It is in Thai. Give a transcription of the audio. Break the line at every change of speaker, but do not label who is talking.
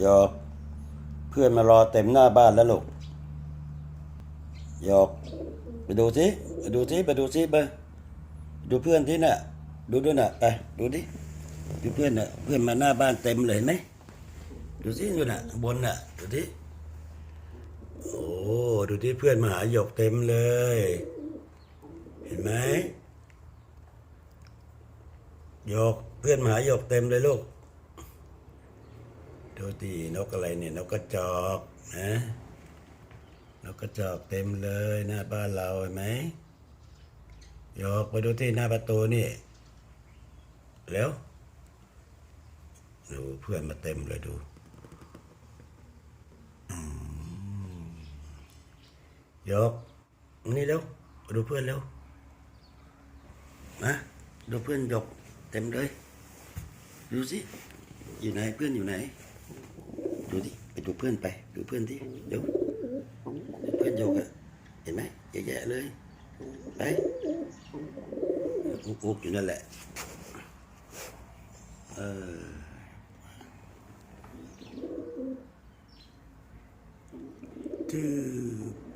หยอกเพื่อนมารอเต็มหน้าบ้านแล้วลูกหยอกไปดูสิไปดูสิไปดูสิไปดูเพื่อนที่น่ะ ดูด้วยน่ะไปดูดิดูเพื่อนน่ะเพื่อนมาหน้าบ้านเต็มเลยเห็นไหมดูสิดูน่ะบนน่ะดูดิโอ้ดูที่เพื่อนมาหาหยกเต็มเลย เห็นไหมหยกเพื่อนมาหาหยกเต็มเลยลูก ดูดีนกอะไรเนี่ยนกกระจอกนะนกกระจอกเต็มเลยหน้าบ้านเราเห็นไหมหยกไปดูที่หน้าประตูนี่แล้วดูเพื่อนมาเต็มเลยดูหยกนี่เร็วดูเพื่อนเร็วมาดูเพื่อนหยกเต็มเลยดูสิอยู่ไหนเพื่อนอยู่ไหน ดูดิไปดูเพื่อนไปดูเพื่อนที่เดี๋ยวเพื่อนโยกอะเห็นไหมเยอะแยะเลยไปอุกอุกอยู่นั่นแหละเออจืด